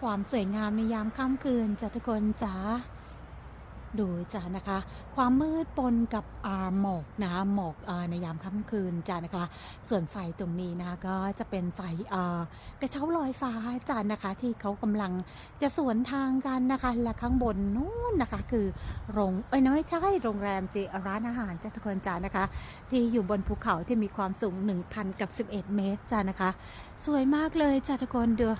ความสวยงามในยามค่ำคืนจ้ะทุกคนจ๋าดูจ้านะคะ ความมืดปนกับอาหมอกนะคะหมอกในยามค่ำคืนจ้านะคะ ส่วนไฟตรงนี้นะคะก็จะเป็นไฟกระเช้าลอยฟ้าจ้านะคะ ที่เขากำลังจะสวนทางกันนะคะ และข้างบนนู้นนะคะ คือโรงเอ้ยไม่ใช่โรงแรมเจร้านอาหารจ้าทุกคนจ้านะคะ ที่อยู่บนภูเขาที่มีความสูง 1,000กับ11 เมตรจ้านะคะ สวยมากเลยจ้าทุกคนเดือ